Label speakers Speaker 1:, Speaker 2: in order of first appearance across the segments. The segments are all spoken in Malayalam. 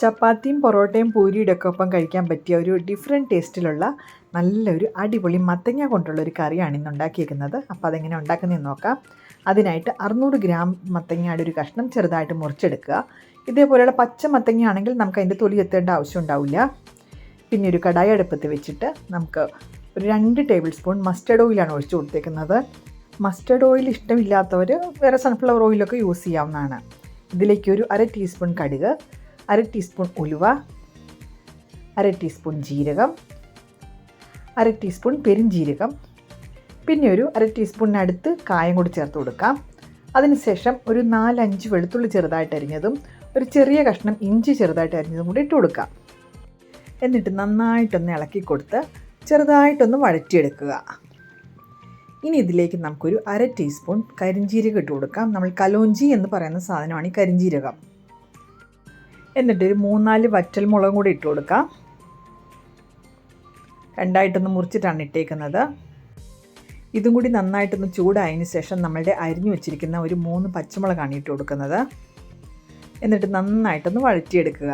Speaker 1: ചപ്പാത്തിയും പൊറോട്ടയും പൂരിയുടെ ഒക്കെ ഒപ്പം കഴിക്കാൻ പറ്റിയ ഒരു ഡിഫറെന്റ് ടേസ്റ്റിലുള്ള നല്ലൊരു അടിപൊളി മത്തങ്ങ കൊണ്ടുള്ള ഒരു കറിയാണ് ഇന്ന് ഉണ്ടാക്കിയിരിക്കുന്നത്. അപ്പോൾ അതെങ്ങനെ ഉണ്ടാക്കുന്നതെന്ന് നോക്കാം. അതിനായിട്ട് അറുന്നൂറ് ഗ്രാം മത്തങ്ങയുടെ ഒരു കഷ്ണം ചെറുതായിട്ട് മുറിച്ചെടുക്കുക. ഇതേപോലെയുള്ള പച്ച മത്തങ്ങ ആണെങ്കിൽ നമുക്ക് അതിന്റെ തൊലി എത്തേണ്ട ആവശ്യം ഉണ്ടാവില്ല. പിന്നെ ഒരു കടായി അടുപ്പത്ത് വെച്ചിട്ട് നമുക്ക് ഒരു രണ്ട് ടേബിൾ സ്പൂൺ മസ്റ്റർഡ് ഓയിലാണ് ഒഴിച്ചു കൊടുത്തേക്കുന്നത്. മസ്റ്റർഡ് ഓയിൽ ഇഷ്ടമില്ലാത്തവർ വേറെ സൺഫ്ലവർ ഓയിലൊക്കെ യൂസ് ചെയ്യാവുന്നതാണ്. ഇതിലേക്ക് ഒരു അര ടീസ്പൂൺ കടുക് അര ടീസ്പൂൺ ഉലുവ അര ടീസ്പൂൺ ജീരകം അര ടീസ്പൂൺ പെരിഞ്ജീരകം പിന്നെ ഒരു അര ടീസ്പൂണിനടുത്ത് കായം കൂടി ചേർത്ത് കൊടുക്കാം. അതിനുശേഷം ഒരു നാലഞ്ച് വെളുത്തുള്ളി ചെറുതായിട്ട് അരിഞ്ഞതും ഒരു ചെറിയ കഷ്ണം ഇഞ്ചി ചെറുതായിട്ട് അരിഞ്ഞതും കൂടി ഇട്ട് കൊടുക്കാം. എന്നിട്ട് നന്നായിട്ടൊന്ന് ഇളക്കി കൊടുത്ത് ചെറുതായിട്ടൊന്ന് വഴറ്റിയെടുക്കുക. ഇനി ഇതിലേക്ക് നമുക്കൊരു അര ടീസ്പൂൺ കരിഞ്ജീരകം ഇട്ട് കൊടുക്കാം. നമ്മൾ കലോഞ്ചി എന്ന് പറയുന്ന സാധനമാണ് ഈ കരിഞ്ജീരകം എന്നിട്ട് ഒരു മൂന്നാൽ വറ്റൽ മുളകും കൂടി ഇട്ട് കൊടുക്കാം. രണ്ടായിട്ടൊന്ന് മുറിച്ചിട്ടാണ് ഇട്ടേക്കുന്നത്. ഇതും കൂടി നന്നായിട്ടൊന്ന് ചൂടായതിന് ശേഷം നമ്മളുടെ അരിഞ്ഞു വെച്ചിരിക്കുന്ന ഒരു മൂന്ന് പച്ചമുളകാണ് ഇട്ട് കൊടുക്കുന്നത്. എന്നിട്ട് നന്നായിട്ടൊന്ന് വഴറ്റിയെടുക്കുക.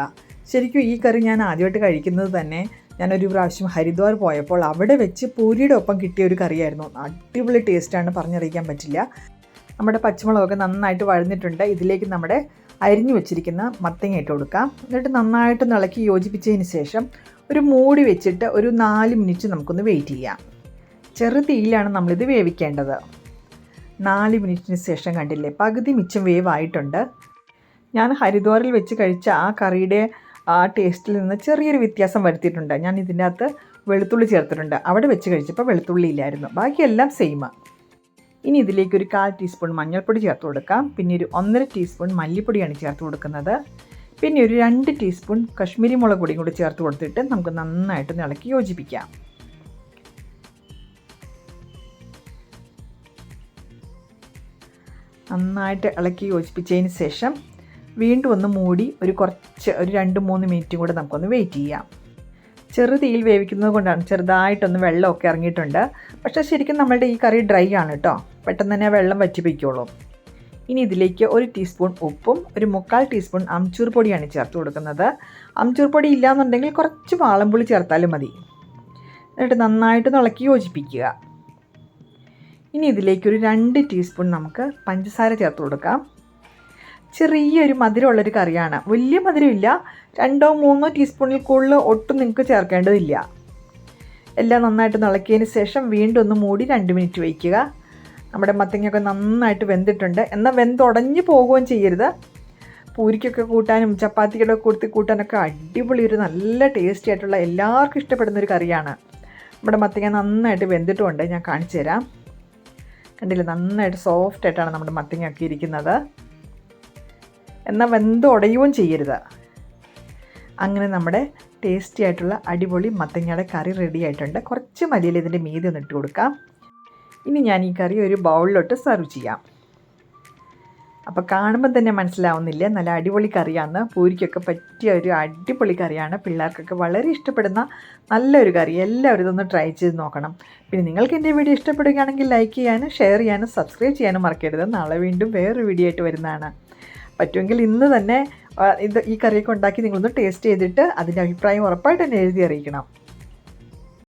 Speaker 1: ശരിക്കും ഈ കറി ഞാൻ ആദ്യമായിട്ട് കഴിക്കുന്നത് തന്നെ ഞാനൊരു പ്രാവശ്യം ഹരിദ്വാർ പോയപ്പോൾ അവിടെ വെച്ച് പൂരിയുടെ ഒപ്പം കിട്ടിയ ഒരു കറിയായിരുന്നു. അടിപൊളി ടേസ്റ്റാണ് പറഞ്ഞറിയിക്കാൻ പറ്റില്ല. നമ്മുടെ പച്ചമുളകൊക്കെ നന്നായിട്ട് വഴന്നിട്ടുണ്ട്. ഇതിലേക്ക് നമ്മുടെ അരിഞ്ഞു വെച്ചിരിക്കുന്ന മത്തങ്ങ ഇട്ട് കൊടുക്കാം. എന്നിട്ട് നന്നായിട്ട് ഇളക്കി യോജിപ്പിച്ചതിന് ശേഷം ഒരു മൂടി വെച്ചിട്ട് ഒരു നാല് മിനിറ്റ് നമുക്കൊന്ന് വെയിറ്റ് ചെയ്യാം. ചെറു തീയിലാണ് നമ്മളിത് വേവിക്കേണ്ടത്. നാല് മിനിറ്റിന് ശേഷം കണ്ടില്ലേ പകുതി മിച്ചം വേവായിട്ടുണ്ട്. ഞാൻ ഹരിദ്വാറിൽ വെച്ച് കഴിച്ച ആ കറിയുടെ ആ ടേസ്റ്റിൽ നിന്ന് ചെറിയൊരു വ്യത്യാസം വരുത്തിയിട്ടുണ്ട്. ഞാൻ ഇതിന്റെ അകത്ത് വെളുത്തുള്ളി ചേർത്തിട്ടുണ്ട്. അവിടെ വെച്ച് കഴിച്ചപ്പോൾ വെളുത്തുള്ളി ഇല്ലായിരുന്നു. ബാക്കിയെല്ലാം സെയിമാണ് ഇനി ഇതിലേക്ക് ഒരു കാൽ ടീസ്പൂൺ മഞ്ഞൾപ്പൊടി ചേർത്ത് കൊടുക്കാം. പിന്നെ ഒരു ഒന്നര ടീസ്പൂൺ മല്ലിപ്പൊടിയാണ് ചേർത്ത് കൊടുക്കുന്നത്. പിന്നെ ഒരു രണ്ട് ടീസ്പൂൺ കശ്മീരി മുളക് പൊടിയും കൂടി ചേർത്ത് കൊടുത്തിട്ട് നമുക്ക് നന്നായിട്ട് ഇളക്കി യോജിപ്പിക്കാം. നന്നായിട്ട് ഇളക്കി യോജിപ്പിച്ചതിന് ശേഷം വീണ്ടും ഒന്ന് മൂടി ഒരു കുറച്ച് ഒരു രണ്ട് മൂന്ന് മിനിറ്റും കൂടെ നമുക്കൊന്ന് വെയിറ്റ് ചെയ്യാം. ചെറുതീയിൽ വേവിക്കുന്നത് കൊണ്ടാണ് ചെറുതായിട്ടൊന്ന് വെള്ളമൊക്കെ ഇറങ്ങിയിട്ടുണ്ട്. പക്ഷേ ശരിക്കും നമ്മളുടെ ഈ കറി ഡ്രൈ ആണ് കേട്ടോ. പെട്ടെന്ന് തന്നെ വെള്ളം വറ്റിപ്പിക്കുള്ളൂ. ഇനി ഇതിലേക്ക് ഒരു ടീസ്പൂൺ ഉപ്പും ഒരു മുക്കാൽ ടീസ്പൂൺ അംചൂർ പൊടിയാണ് ചേർത്ത് കൊടുക്കുന്നത്. അംചൂർ പൊടി ഇല്ലാന്നുണ്ടെങ്കിൽ കുറച്ച് വാളംപുളി ചേർത്താലും മതി. എന്നിട്ട് നന്നായിട്ട് ഇളക്കി യോജിപ്പിക്കുക. ഇനി ഇതിലേക്ക് ഒരു രണ്ട് ടീസ്പൂൺ നമുക്ക് പഞ്ചസാര ചേർത്ത് കൊടുക്കാം. ചെറിയൊരു മധുരമുള്ളൊരു കറിയാണ്. വലിയ മധുരമില്ല. രണ്ടോ മൂന്നോ ടീസ്പൂണിൽ കൂടുതൽ ഒട്ടും നിങ്ങൾക്ക് ചേർക്കേണ്ടതില്ല. എല്ലാം നന്നായിട്ട് ഇളക്കിയതിന് ശേഷം വീണ്ടും ഒന്ന് മൂടി രണ്ട് മിനിറ്റ് വയ്ക്കുക. നമ്മുടെ മത്തങ്ങയൊക്കെ നന്നായിട്ട് വെന്തിട്ടുണ്ട്. എന്നാൽ വെന്തുടഞ്ഞ് പോകുകയും ചെയ്യരുത്. പൂരിക്കൊക്കെ കൂട്ടാനും ചപ്പാത്തിക്കൊക്കെ കൊടുത്ത് കൂട്ടാനൊക്കെ അടിപൊളി ഒരു നല്ല ടേസ്റ്റി ആയിട്ടുള്ള എല്ലാവർക്കും ഇഷ്ടപ്പെടുന്ന ഒരു കറിയാണ്. നമ്മുടെ മത്തങ്ങ നന്നായിട്ട് വെന്തിട്ടുമുണ്ട് ഞാൻ കാണിച്ചു തരാം. കണ്ടില്ല? നന്നായിട്ട് സോഫ്റ്റ് ആയിട്ടാണ് നമ്മുടെ മത്തങ്ങ ഒക്കെ ഇരിക്കുന്നത്. എന്നാൽ വെന്ത് ഉടയുകയും ചെയ്യരുത്. അങ്ങനെ നമ്മുടെ ടേസ്റ്റി ആയിട്ടുള്ള അടിപൊളി മത്തങ്ങയുടെ കറി റെഡി ആയിട്ടുണ്ട്. കുറച്ച് മല്ലിയിൽ ഇതിന്റെ മീതി ഒന്ന് ഇട്ട് കൊടുക്കാം. ഇനി ഞാൻ ഈ കറി ഒരു ബൗളിലോട്ട് സെർവ് ചെയ്യാം. അപ്പോൾ കാണുമ്പോൾ തന്നെ മനസ്സിലാവുന്നില്ല. നല്ല അടിപൊളി കറിയാണ്. പൂരിക്കൊക്കെ പറ്റിയ ഒരു അടിപൊളി കറിയാണ്. പിള്ളേർക്കൊക്കെ വളരെ ഇഷ്ടപ്പെടുന്ന നല്ലൊരു കറി. എല്ലാവരും ഇതൊന്ന് ട്രൈ ചെയ്ത് നോക്കണം. പിന്നെ നിങ്ങൾക്ക് എന്റെ വീഡിയോ ഇഷ്ടപ്പെടുകയാണെങ്കിൽ ലൈക്ക് ചെയ്യാനും ഷെയർ ചെയ്യാനും സബ്സ്ക്രൈബ് ചെയ്യാനും മറക്കരുത്. നാളെ വീണ്ടും വേറൊരു വീഡിയോ ആയിട്ട് വരുന്നതാണ്. പറ്റുമെങ്കിൽ ഇന്ന് തന്നെ ഇത് ഈ കറിയൊക്കെ ഉണ്ടാക്കി നിങ്ങളൊന്ന് ടേസ്റ്റ് ചെയ്തിട്ട് അതിന്റെ അഭിപ്രായം ഉറപ്പായിട്ട് തന്നെ എഴുതി അറിയിക്കണം.